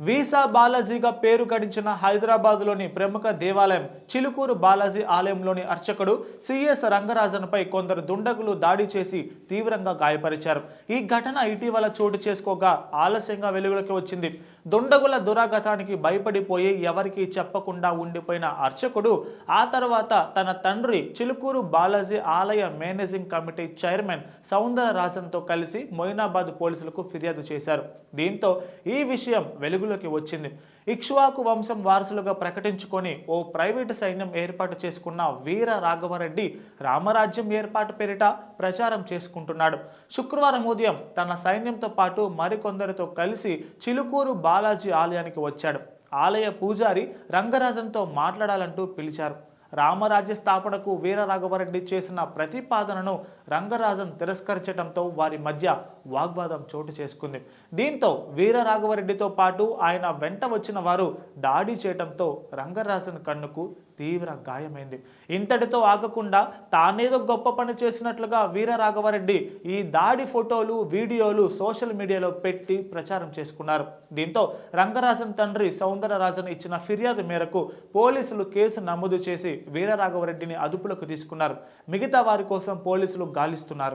Visa బాలాజీగా పేరు గడించిన హైదరాబాద్లోని ప్రముఖ దేవాలయం చిలుకూరు బాలాజీ ఆలయంలోని అర్చకుడు సిఎస్ రంగరాజన్పై కొందరు దుండగులు దాడి చేసి తీవ్రంగా గాయపరిచారు. ఈ ఘటన ఇటీవల చోటు చేసుకోగా ఆలస్యంగా వెలుగులోకి వచ్చింది. దుండగుల దురాగతానికి భయపడిపోయి ఎవరికీ చెప్పకుండా ఉండిపోయిన అర్చకుడు ఆ తర్వాత తన తండ్రి చిలుకూరు బాలాజీ ఆలయ మేనేజింగ్ కమిటీ చైర్మన్ సౌందర రాజన్తో కలిసి మొయినాబాద్ పోలీసులకు ఫిర్యాదు చేశారు. దీంతో ఈ విషయం వెలుగు వెలుగులోకి వచ్చింది. ఇక్ష్వాకు వంశం వారసులుగా ప్రకటించుకొని ఓ ప్రైవేటు సైన్యం ఏర్పాటు చేసుకున్న వీర రాఘవరెడ్డి రామరాజ్యం ఏర్పాటు పేరిట ప్రచారం చేసుకుంటున్నాడు. శుక్రవారం ఉదయం తన సైన్యంతో పాటు మరికొందరితో కలిసి చిలుకూరు బాలాజీ ఆలయానికి వచ్చాడు. ఆలయ పూజారి రంగరాజన్తో మాట్లాడాలంటూ పిలిచారు. రామరాజ్య స్థాపనకు వీరరాఘవరెడ్డి చేసిన ప్రతిపాదనను రంగరాజన్ తిరస్కరించడంతో వారి మధ్య వాగ్వాదం చోటు చేసుకుంది. దీంతో వీరరాఘవరెడ్డితో పాటు ఆయన వెంట వచ్చిన వారు దాడి చేయడంతో రంగరాజన్ కన్నుకు తీవ్ర గాయమైంది. ఇంతటితో ఆగకుండా తానేదో గొప్ప పని చేసినట్లుగా వీరరాఘవరెడ్డి ఈ దాడి ఫోటోలు వీడియోలు సోషల్ మీడియాలో పెట్టి ప్రచారం చేసుకున్నారు. దీంతో రంగరాజన్ తండ్రి సౌందరరాజన్ ఇచ్చిన ఫిర్యాదు మేరకు పోలీసులు కేసు నమోదు చేసి వీరరాఘవరెడ్డిని అదుపులోకి తీసుకున్నారు. మిగతా వారి కోసం పోలీసులు గాలిస్తున్నారు.